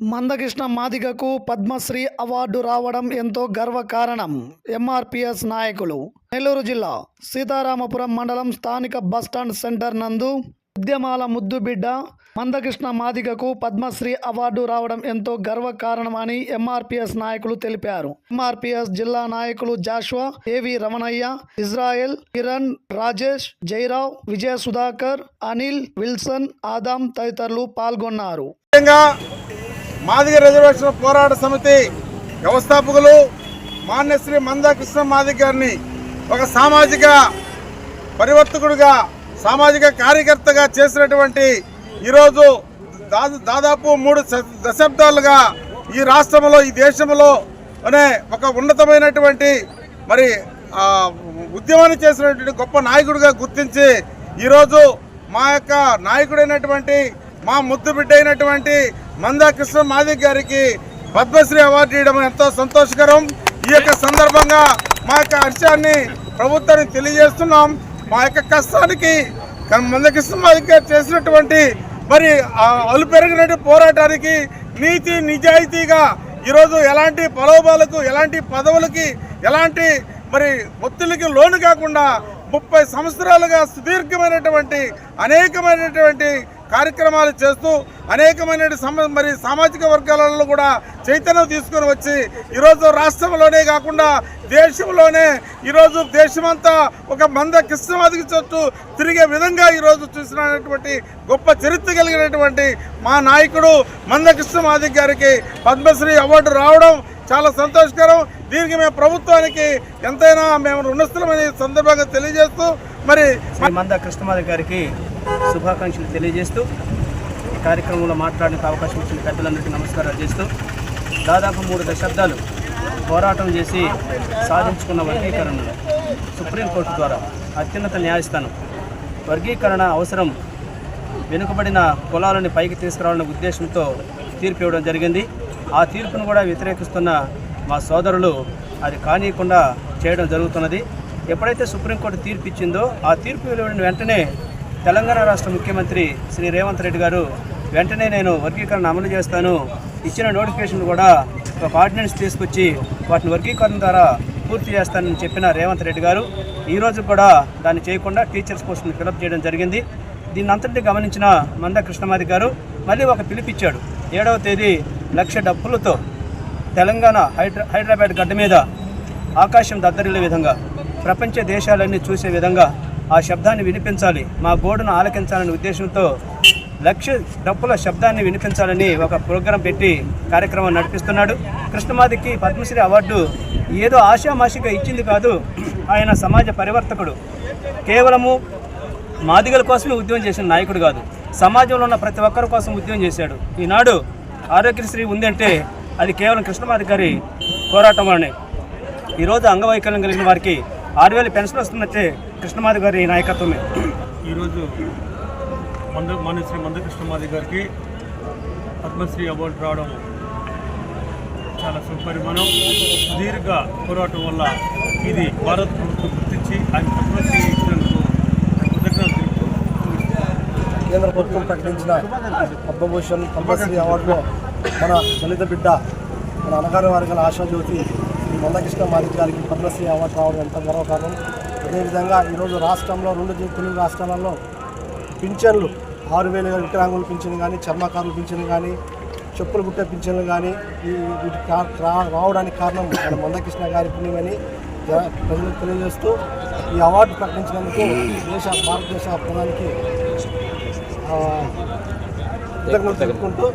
Mandakrishna మాదిగకు Padmashri award రావడం ఎంతో గర్వకారణం. ఎంఆర్పిఎస్ నాయకులు నెల్లూరు జిల్లా సీతారామపురం మండలం స్థానిక బస్టాండ్ సెంటర్ నందు ఉద్యమాల ముద్దుబిడ్డ మందకృష్ణ మాదిగకు పద్మశ్రీ అవార్డు రావడం ఎంతో గర్వకారణమని ఎంఆర్పిఎస్ నాయకులు తెలిపారు. ఎంఆర్పిఎస్ జిల్లా నాయకులు Joshua AV Ramanaiah Israel Kiran Rajesh Jairao Vijaya Sudhakar Anil Wilson Adam తదితరులు పాల్గొన్నారు. మాదిగ రిజర్వేషన్ పోరాట సమితి వ్యవస్థాపకులు మాన్యశ్రీ మందా కృష్ణ మాదిగ గారిని ఒక సామాజిక పరివర్తకుడిగా సామాజిక కార్యకర్తగా చేసినటువంటి ఈరోజు దాదా దాదాపు మూడు దశాబ్దాలుగా ఈ రాష్ట్రంలో ఈ దేశంలో అనే ఒక ఉన్నతమైనటువంటి మరి ఉద్యమాన్ని చేసినటువంటి గొప్ప నాయకుడిగా గుర్తించి ఈరోజు మా యొక్క నాయకుడైనటువంటి మా ముద్దు బిడ్డ అయినటువంటి మందా కృష్ణ మాదిక్ గారికి పద్మశ్రీ అవార్డు ఇవ్వడం ఎంతో సంతోషకరం. ఈ యొక్క సందర్భంగా మా యొక్క హర్షాన్ని ప్రభుత్వానికి తెలియజేస్తున్నాం. మా యొక్క కష్టానికి మందకృష్ణ మాదిక్ గారు చేసినటువంటి మరి అలు పెరిగినట్టు పోరాటానికి నీతి నిజాయితీగా ఈరోజు ఎలాంటి ప్రలోభాలకు ఎలాంటి పదవులకి ఎలాంటి మరి ఒత్తిడికి లోను కాకుండా ముప్పై సంవత్సరాలుగా సుదీర్ఘమైనటువంటి అనేకమైనటువంటి కార్యక్రమాలు చేస్తూ అనేకమైన సమ మరి సామాజిక వర్గాలలో కూడా చైతన్యం తీసుకొని వచ్చి ఈరోజు రాష్ట్రంలోనే కాకుండా దేశంలోనే ఈరోజు దేశమంతా ఒక మంద కృష్ణమాదికి చుట్టూ తిరిగే విధంగా ఈరోజు చూసినటువంటి గొప్ప చరిత్ర కలిగినటువంటి మా నాయకుడు మంద కృష్ణమాదిక్ గారికి పద్మశ్రీ అవార్డు రావడం చాలా సంతోషకరం. దీనికి మేము ప్రభుత్వానికి ఎంతైనా మేము రుణస్థులమని సందర్భంగా తెలియజేస్తూ మరి శ్రీ మంద కృష్ణమాధవ్ గారికి శుభాకాంక్షలు తెలియజేస్తూ ఈ కార్యక్రమంలో మాట్లాడడానికి అవకాశం ఇచ్చిన పెద్దలందరికీ నమస్కారాలు చేస్తూ దాదాపు మూడు దశాబ్దాలు పోరాటం చేసి సాధించుకున్న వర్గీకరణను సుప్రీంకోర్టు ద్వారా అత్యున్నత న్యాయస్థానం. వర్గీకరణ అవసరం వెనుకబడిన కులాలని పైకి తీసుకురావాలనే ఉద్దేశంతో తీర్పు ఇవ్వడం జరిగింది. ఆ తీర్పును కూడా వ్యతిరేకిస్తున్న మా సోదరులు అది కానీయకుండా చేయడం జరుగుతున్నది. ఎప్పుడైతే సుప్రీంకోర్టు తీర్పు ఇచ్చిందో ఆ తీర్పు వెలువడిన వెంటనే తెలంగాణ రాష్ట్ర ముఖ్యమంత్రి శ్రీ రేవంత్ రెడ్డి గారు వెంటనే నేను వర్గీకరణ అమలు చేస్తాను. ఇచ్చిన నోటిఫికేషన్ కూడా ఒక ఆర్డినెన్స్ తీసుకొచ్చి వాటిని వర్గీకరణ ద్వారా పూర్తి చేస్తానని చెప్పిన రేవంత్ రెడ్డి గారు ఈరోజు కూడా దాన్ని చేయకుండా టీచర్స్ పోస్ట్ని ఫిలప్ చేయడం జరిగింది. దీన్ని అంతటి గమనించిన మంద కృష్ణమాది గారు మళ్ళీ ఒక పిలిపిచ్చాడు ఏడవ తేదీ లక్ష డప్పులతో తెలంగాణ హైడ్రా హైదరాబాద్ గడ్డ మీద ఆకాశం దద్దరిల్లే విధంగా ప్రపంచ దేశాలన్నీ చూసే విధంగా ఆ శబ్దాన్ని వినిపించాలి. మా గోడును ఆలకించాలనే ఉద్దేశంతో లక్ష డప్పుల శబ్దాన్ని వినిపించాలని ఒక ప్రోగ్రాం పెట్టి కార్యక్రమం నడిపిస్తున్నాడు. కృష్ణమాదికి పద్మశ్రీ అవార్డు ఏదో ఆశామాషిగా ఇచ్చింది కాదు ఆయన సమాజ పరివర్తకుడు. కేవలము మాదిగల కోసమే ఉద్యమం చేసిన నాయకుడు కాదు సమాజంలో ఉన్న ప్రతి ఒక్కరి కోసం ఉద్యమం చేశాడు. ఈనాడు ఆరోగ్యశ్రీ ఉందంటే అది కేవలం కృష్ణమాది గారి పోరాటం వలనే ఈరోజు అంగవైకల్యం కలిగిన వారికి ఆరు వేలు పెన్షన్ వస్తుందంటే కృష్ణమాధి గారి నాయకత్వమే. ఈరోజు మంద మాన్యశ్రీ మందకృష్ణమాది గారికి పద్మశ్రీ అవార్డు రావడం చాలా సుపరిమాణం. సుదీర్ఘ పోరాటం వల్ల ఇది భారత ప్రభుత్వం గుర్తించి ఆయన పద్మశ్రీ కేంద్ర ప్రభుత్వం ప్రకటించిన పద్మభూషణ్ పద్మశ్రీ అవార్డులో మన దళిత బిడ్డ మన అనగారి వర్గాల ఆశాజ్యోతి మందకృష్ణ మాదిక్ గారికి పద్మశ్రీ అవార్డు రావడం ఎంత గర్వకారణం అదేవిధంగా ఈరోజు రాష్ట్రంలో రెండు తెలుగు రాష్ట్రాలలో పింఛన్లు ఆరు వేల వికలాంగుల పింఛన్ కానీ చర్మకారుల పింఛన్ కానీ చెప్పులు గుట్టే పింఛన్లు కానీ ఈ వీటి రా- రావడానికి కారణం మన మందకృష్ణ గారి పుణ్యమని ప్రజలకు తెలియజేస్తూ ఈ అవార్డు ప్రకటించినందుకు దేశ భారతదేశ ప్రధానికి ఆ, కృతజ్ఞతలు తెలుపుకుంటూ